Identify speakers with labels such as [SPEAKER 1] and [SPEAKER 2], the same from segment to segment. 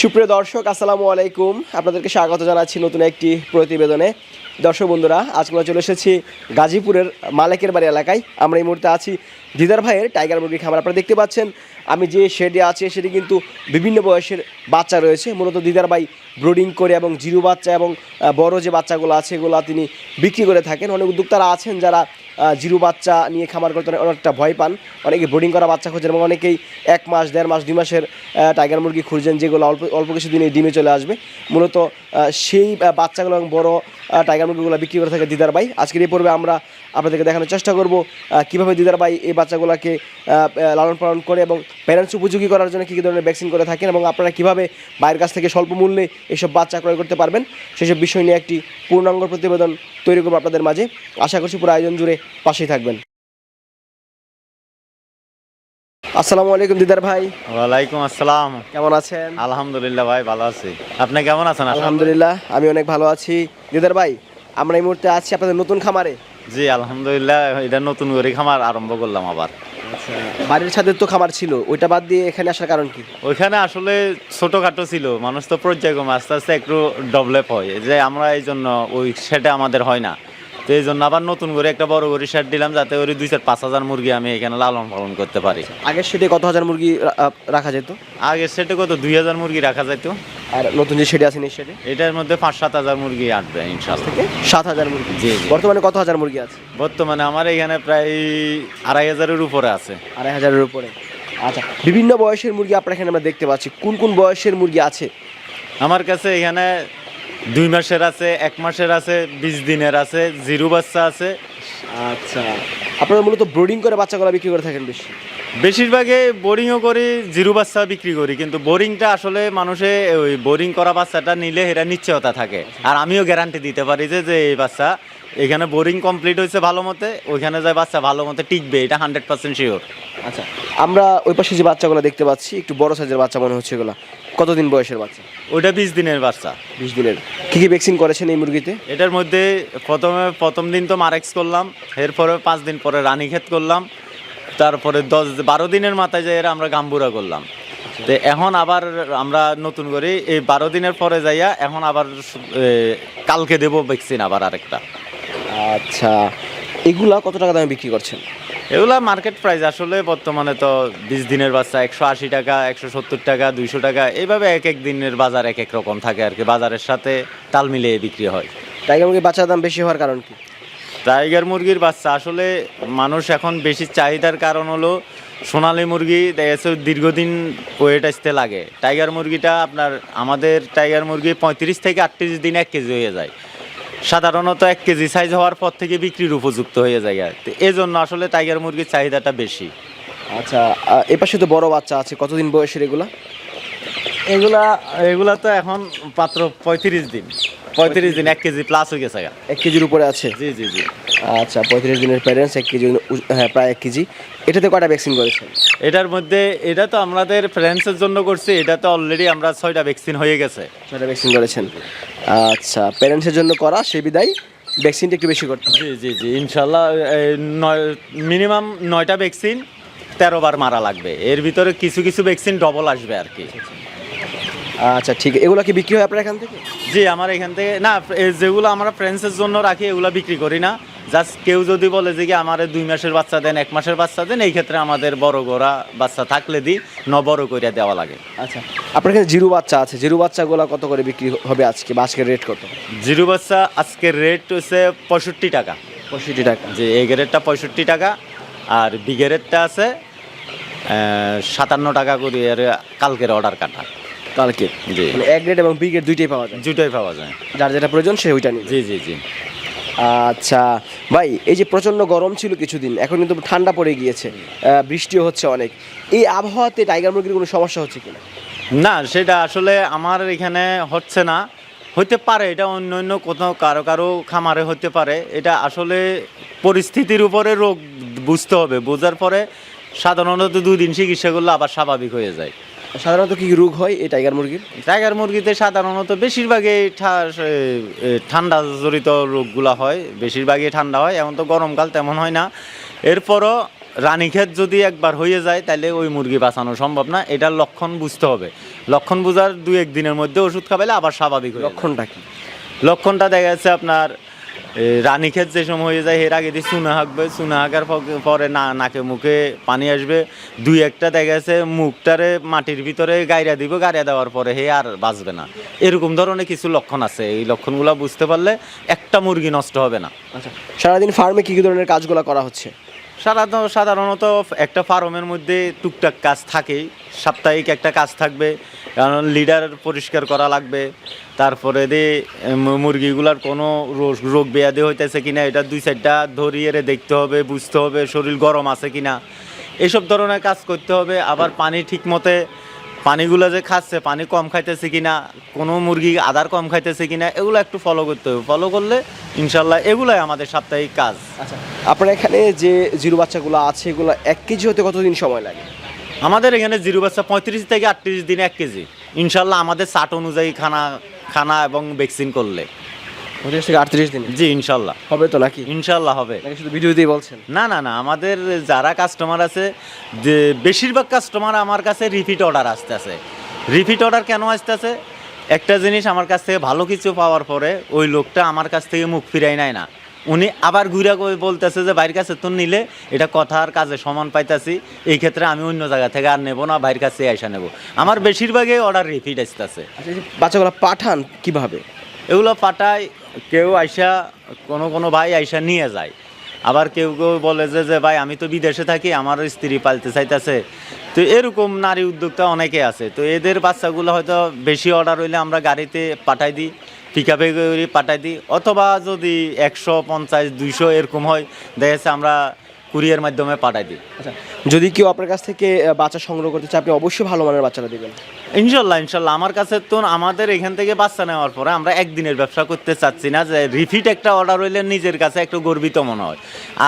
[SPEAKER 1] সুপ্রিয় দর্শক, আসসালামু আলাইকুম। আপনাদেরকে স্বাগত জানাচ্ছি নতুন একটি প্রতিবেদনে। দর্শক বন্ধুরা আজ আমরা চলে এসেছি গাজীপুরের মালেকের বাড়ি এলাকায়। আমরা এই মুহূর্তে আছি দিদার ভাইয়ের টাইগার মুরগি খামার। আপনারা দেখতে পাচ্ছেন, আমি যে শেডে আছি, সেটি কিন্তু বিভিন্ন বয়সের বাচ্চা রয়েছে। মূলত দিদার ভাই ব্রোডিং করে এবং জিরু বাচ্চা এবং বড় যে বাচ্চাগুলো আছে, এগুলো তিনি বিক্রি করে থাকেন। অনেক উদ্যোক্তারা আছেন যারা জিরু বাচ্চা নিয়ে খামার করতে অনেকটা ভয় পান। অনেকে ব্রোডিং করা বাচ্চা খোঁজেন এবং অনেকেই এক মাস, দেড় মাস, দুই মাসের টাইগার মুরগি খুঁজছেন যেগুলো অল্প অল্প কিছু দিনে ডিমে চলে আসবে। মূলত সেই বাচ্চাগুলো এবং বড় টাইগার মুরগিগুলো বিক্রি করে থাকে দিদার ভাই। আজকের এই পর্বে আমরা আপনাদেরকে দেখানোর চেষ্টা করব কীভাবে দিদার ভাই এই বাচ্চাগুলোকে লালন পালন করে এবং প্যারেন্টস উপযোগী করার জন্য কী কী ধরনের ভ্যাকসিন করে থাকেন এবং আপনারা কীভাবে বাইরের কাছ থেকে স্বল্প মূল্যে এসব বাচ্চা ক্রয় করতে পারবেন, সেসব বিষয় নিয়ে একটি পূর্ণাঙ্গ প্রতিবেদন তৈরি করব আপনাদের মাঝে। আশা করছি পুরো আয়োজন জুড়ে পাশেই থাকবেন। আসসালামু আলাইকুম দিদার ভাই।
[SPEAKER 2] ওয়ালাইকুম আসসালাম।
[SPEAKER 1] কেমন আছেন?
[SPEAKER 2] আলহামদুলিল্লাহ ভাই ভালো আছি। আপনি কেমন আছেন?
[SPEAKER 1] আলহামদুলিল্লাহ। আমি অনেক ভালো আছি। দিদার ভাই আমরা এই মুহূর্তে আছি আপনাদের নতুন খামারে।
[SPEAKER 2] জি আলহামদুলিল্লাহ এটা নতুন করে খামার আরম্ভ করলাম আবার।
[SPEAKER 1] বাড়ির ছাদের তো খামার ছিল ওইটা বাদ দিয়ে এখানে আসার কারণ কি?
[SPEAKER 2] ওইখানে আসলে ছোটখাটো ছিল মানুষ তো পর্যায়ক্রমে আস্তে আস্তে একটু ডেভেলপ হয়। যে আমরা এই জন্য ওই সেটা আমাদের হয় না। তো এই জন্য আবার নতুন করে একটা বড় করে শেড দিলাম যাতে ওই দুই চার পাঁচ হাজার মুরগি আমি এখানে লালন পালন করতে পারি।
[SPEAKER 1] আগের সেটে কত হাজার মুরগি রাখা যেত?
[SPEAKER 2] আগের সেটে কত দুই হাজার মুরগি রাখা যেত।
[SPEAKER 1] আর নতুন যে সেটে এই সেটে
[SPEAKER 2] এটার মধ্যে পাঁচ সাত হাজার মুরগি আসবে ইনশাল্লাহ।
[SPEAKER 1] থেকে সাত হাজার মুরগি।
[SPEAKER 2] জি।
[SPEAKER 1] বর্তমানে কত হাজার মুরগি আছে?
[SPEAKER 2] বর্তমানে আমার এখানে প্রায় আড়াই হাজারের উপরে আছে।
[SPEAKER 1] আড়াই হাজারের উপরে। আচ্ছা বিভিন্ন বয়সের মুরগি আপনার এখানে আমরা দেখতে পাচ্ছি। কোন কোন বয়সের মুরগি আছে?
[SPEAKER 2] আমার কাছে এখানে দুই মাসের আছে এক মাসের আছে বিশ দিনের আছে জিরো বাচ্চা আছে।
[SPEAKER 1] আচ্ছা। আপনারা মূলত ব্রোডিং করে বাচ্চাগুলো বিক্রি করে থাকেন বেশি?
[SPEAKER 2] বেশিরভাগে বোরিংও করি জিরো বাচ্চা বিক্রি করি কিন্তু বোরিংটা আসলে মানুষে ওই বোরিং করা বাচ্চাটা নিলে এরা নিশ্চয়তা থাকে। আর আমিও গ্যারান্টি দিতে পারি যে যে এই বাচ্চা এখানে বোরিং কমপ্লিট হয়েছে ভালো মতে ওইখানে যায় বাচ্চা ভালো মতে টিকবে এটা হান্ড্রেড পার্সেন্ট শিওর
[SPEAKER 1] আচ্ছা আমরা ওই পাশে যে বাচ্চাগুলো দেখতে পাচ্ছি একটু বড় সাইজের বাচ্চা মনে হচ্ছে এগুলো। কতদিন বয়সের বাচ্চা?
[SPEAKER 2] ওইটা বিশ দিনের বাচ্চা।
[SPEAKER 1] বিশ দিনের। কী কী ভ্যাকসিন করেছেন এই মুরগিতে?
[SPEAKER 2] এটার মধ্যে প্রথমে প্রথম দিন তো মারেক্স করলাম এরপরে পাঁচ দিন পরে রানীক্ষেত করলাম তারপরে দশ বারো দিনের মাথায় যাই আমরা গাম্বুরা করলাম। তো এখন আবার আমরা নতুন করে এই বারো দিনের পরে যাইয়া এখন আবার কালকে দেবো ভ্যাকসিন আবার আরেকটা।
[SPEAKER 1] আচ্ছা। এগুলা কত টাকা দামে বিক্রি করছেন?
[SPEAKER 2] এগুলা মার্কেট প্রাইস আসলে বর্তমানে তো বিশ দিনের বাচ্চা একশো আশি টাকা একশো সত্তর টাকা দুইশো টাকা এইভাবে এক এক দিনের বাজার এক এক রকম থাকে আর কি। বাজারের সাথে তাল মিলিয়ে বিক্রি হয়।
[SPEAKER 1] টাইগার মুরগির বাচ্চার দাম বেশি হওয়ার কারণ কি?
[SPEAKER 2] টাইগার মুরগির বাচ্চা আসলে মানুষ এখন বেশি চাহিদার কারণ হলো সোনালী মুরগি দেখা দীর্ঘদিন ওয়েট আসতে লাগে। টাইগার মুরগিটা আপনার আমাদের টাইগার মুরগি পঁয়ত্রিশ থেকে আটত্রিশ দিন এক কেজি হয়ে যায়। সাধারণত এক কেজি সাইজ হওয়ার পর থেকে বিক্রির উপযুক্ত হয়ে যায় আর তো এই জন্য আসলে টাইগার মুরগির চাহিদাটা বেশি।
[SPEAKER 1] আচ্ছা এপাশে এ পাশে তো বড় বাচ্চা আছে কতদিন বয়সের এগুলা?
[SPEAKER 2] এগুলা এগুলা তো এখন পাত্র পঁয়ত্রিশ দিন। পঁয়ত্রিশ দিন এক কেজি প্লাস হয়ে গেছে।
[SPEAKER 1] এক কেজির উপরে আছে?
[SPEAKER 2] জি জি জি।
[SPEAKER 1] আচ্ছা পঁয়ত্রিশ দিনের প্যারেন্টস এক কেজি হ্যাঁ প্রায় এক কেজি। এটাতে কয়টা ভ্যাকসিন করেছেন?
[SPEAKER 2] এটার মধ্যে এটা তো আমাদের ফ্রেন্ডসের জন্য করছি এটা তো অলরেডি আমরা ছয়টা ভ্যাকসিন হয়ে গেছে।
[SPEAKER 1] ছয়টা ভ্যাকসিন করেছেন। আচ্ছা প্যারেন্টসের জন্য করা সে বিদায় ভ্যাকসিনটা একটু বেশি করতে হবে।
[SPEAKER 2] জি জি জি ইনশাল্লাহ নয় মিনিমাম নয়টা ভ্যাকসিন তেরো বার মারা লাগবে। এর ভিতরে কিছু কিছু ভ্যাকসিন ডবল আসবে আর কি।
[SPEAKER 1] আচ্ছা ঠিক এগুলো কি বিক্রি হয় আপনার এখান থেকে?
[SPEAKER 2] জি আমার এখান থেকে না যেগুলো আমরা ফ্রেন্ডসের জন্য রাখি এগুলো বিক্রি করি না। জাস্ট কেউ যদি বলে যে কি আমার দুই মাসের বাচ্চা দেন এক মাসের বাচ্চা দেন এই ক্ষেত্রে আমাদের বড় গোড়া বাচ্চা থাকলে দিই ন বড় করে দেওয়া লাগে।
[SPEAKER 1] আচ্ছা আপনার কাছে জিরো বাচ্চা আছে জিরো বাচ্চাগুলো কত করে বিক্রি হবে আজকে বা আজকের রেট কত?
[SPEAKER 2] জিরো বাচ্চা আজকের রেট হচ্ছে পঁয়ষট্টি টাকা।
[SPEAKER 1] পঁয়ষট্টি টাকা।
[SPEAKER 2] যে এ গ্রেডটা পঁয়ষট্টি টাকা আর বি গ্রেডটা আছে সাতান্ন টাকা করে আর কালকের অর্ডার কাটা।
[SPEAKER 1] কালকে।
[SPEAKER 2] জি।
[SPEAKER 1] মানে এক গ্রেড এবং বি গ্রেড দুইটাই পাওয়া যায়।
[SPEAKER 2] দুটোই পাওয়া যায়।
[SPEAKER 1] যার যেটা প্রয়োজন সে ওইটা নিবে।
[SPEAKER 2] জি জি জি।
[SPEAKER 1] আচ্ছা ভাই এই যে প্রচণ্ড গরম ছিল কিছুদিন এখন কিন্তু ঠান্ডা পড়ে গিয়েছে বৃষ্টিও হচ্ছে অনেক। এই আবহাওয়াতে টাইগার মুরগির কোনো সমস্যা হচ্ছে কিনা?
[SPEAKER 2] না সেটা আসলে আমার এখানে হচ্ছে না। হতে পারে এটা অন্য অন্য কোথাও কারও কারও খামারে হতে পারে। এটা আসলে পরিস্থিতির উপরে রোগ বুঝতে হবে। বোঝার পরে সাধারণত দুই দিন চিকিৎসা করলে আবার স্বাভাবিক হয়ে যায়।
[SPEAKER 1] সাধারণত কি রোগ হয় এই টাইগার মুরগির?
[SPEAKER 2] টাইগার মুরগিতে সাধারণত বেশিরভাগই ঠান্ডা জড়িত রোগগুলা হয় বেশিরভাগই ঠান্ডা হয় এমন তো গরমকাল তেমন হয় না। এরপরও রানীক্ষেত যদি একবার হয়ে যায় তাহলে ওই মুরগি বাঁচানো সম্ভব না। এটার লক্ষণ বুঝতে হবে। লক্ষণ বোঝার দু এক দিনের মধ্যে ওষুধ খাবাইলে আবার স্বাভাবিক হয়ে
[SPEAKER 1] লক্ষণটা কি?
[SPEAKER 2] লক্ষণটা দেখা যাচ্ছে আপনার রানীক্ষেত যে সময় হয়ে যায়, এর আগে দিয়ে চুনা হাঁকবে, চুনা হাঁকার পরে না, নাকে মুখে পানি আসবে। দুই একটা দেখা গেছে, মুখটারে মাটির ভিতরে গাইরা দিব গাইরা দেওয়ার পরে হে আর বাঁচবে না। এরকম ধরনের কিছু লক্ষণ আছে। এই লক্ষণগুলো বুঝতে পারলে একটা মুরগি নষ্ট হবে না।
[SPEAKER 1] আচ্ছা সারাদিন ফার্মে কী কী ধরনের কাজগুলো করা হচ্ছে?
[SPEAKER 2] সাধারণত সাধারণত একটা ফার্মের মধ্যে টুকটাক কাজ থাকে সাপ্তাহিক একটা কাজ থাকবে, কারণ লিডার পরিষ্কার করা লাগবে। তারপরে দে মুরগিগুলার কোনো রোগ- ব্যাধি হইতেছে কিনা, এটা দুই চারটা ধরিয়ে দেখতে হবে, বুঝতে হবে শরীর গরম আছে কিনা। এসব ধরনের কাজ করতে হবে, আবার পানি ঠিক মতে পানিগুলো যে খাচ্ছে পানি কম খাইতেছে কি না কোনো মুরগি আদার কম খাইতেছে কি না এগুলো একটু ফলো করতে হবে। ফলো করলে ইনশাল্লাহ এগুলাই আমাদের সাপ্তাহিক কাজ।
[SPEAKER 1] আচ্ছা আপনার এখানে যে জিরো বাচ্চাগুলো আছে এগুলো এক কেজি হতে কতদিন সময় লাগে?
[SPEAKER 2] আমাদের এখানে জিরো বাচ্চা পঁয়ত্রিশ থেকে আটত্রিশ দিন এক কেজি। ইনশাল্লাহ আমাদের চাট অনুযায়ী খানা খানা এবং ভ্যাকসিন করলে।
[SPEAKER 1] পঁচিশ থেকে আটত্রিশ দিন।
[SPEAKER 2] জি ইনশাল্লাহ।
[SPEAKER 1] হবে তো নাকি?
[SPEAKER 2] ইনশাল্লাহ হবে।
[SPEAKER 1] নাকি শুধু ভিডিওতেই বলছেন?
[SPEAKER 2] না না না আমাদের যারা কাস্টমার আছে যে বেশিরভাগ কাস্টমার আমার কাছে রিপিট অর্ডার আসতেছে। রিপিট অর্ডার কেন আসতেছে? একটা জিনিস আমার কাছ থেকে ভালো কিছু পাওয়ার পরে ওই লোকটা আমার কাছ থেকে মুখ ফিরাই নেয় না। উনি আবার ঘুরে বলতেছে যে বাইরের কাছে তো নিলে এটা কথার কাজে সমান পাইতাছি। এই ক্ষেত্রে আমি অন্য জায়গা থেকে আর নেব না বাইরের কাছে আইসা নেব। আমার বেশিরভাগই অর্ডার রিপিট আসতেছে।
[SPEAKER 1] আচ্ছা বাচ্চাগুলো পাঠান কীভাবে?
[SPEAKER 2] এগুলো পাঠায় কেউ আইসা, কোনো কোনো ভাই আইসা নিয়ে যায়। আবার কেউ কেউ বলে যে যে ভাই, আমি তো বিদেশে থাকি, আমার স্ত্রী পালতে চাইতেছে। তো এরকম নারী উদ্যোক্তা অনেকে আছে। তো এদের বাচ্চাগুলো হয়তো বেশি অর্ডার হইলে আমরা গাড়িতে পাঠাই দিই পিক আপে করে পাঠাই দিই। অথবা যদি একশো, পঞ্চাশ, দুইশো এরকম হয়, দেখা আমরা কুরিয়ার মাধ্যমে পাঠাই দিই।
[SPEAKER 1] আচ্ছা যদি কেউ আপনার কাছ থেকে বাচ্চা সংগ্রহ করতে চায় আপনি অবশ্যই ভালো মানের বাচ্চাটা দেবেন।
[SPEAKER 2] ইনশাল্লাহ ইনশাল্লাহ। আমার কাছে তো আমাদের এখান থেকে বাচ্চা নেওয়ার পরে আমরা একদিনের ব্যবসা করতে চাচ্ছি না যে রিপিট একটা অর্ডার হইলে নিজের কাছে একটু গর্বিত মনে হয়।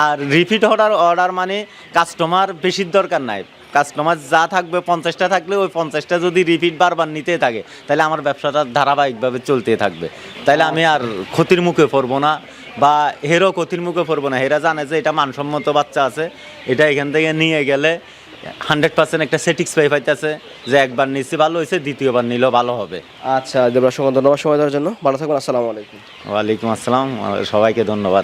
[SPEAKER 2] আর রিপিট অর্ডার অর্ডার মানে কাস্টমার বেশির দরকার নাই। কাস্টমার যা থাকবে পঞ্চাশটা থাকলে ওই পঞ্চাশটা যদি রিপিট বারবার নিতে থাকে তাহলে আমার ব্যবসাটা ধারাবাহিকভাবে চলতে থাকবে। তাহলে আমি আর ক্ষতির মুখে পড়ব না। বা হেরও ক্ষতির মুখে পড়ব না। হেরা জানে যে এটা মানসম্মত বাচ্চা আছে। এটা এখান থেকে নিয়ে গেলে হান্ড্রেড পার্সেন্ট একটা স্যাটিসফাই পাইতেছে যে একবার নিচ্ছি ভালো হয়েছে দ্বিতীয়বার নিলেও ভালো হবে।
[SPEAKER 1] আচ্ছা দেবরাজ ধন্যবাদ সময় দেওয়ার জন্য। ভালো থাকবেন আসসালামু আলাইকুম।
[SPEAKER 2] ওয়ালাইকুম আসসালাম। সবাইকে ধন্যবাদ।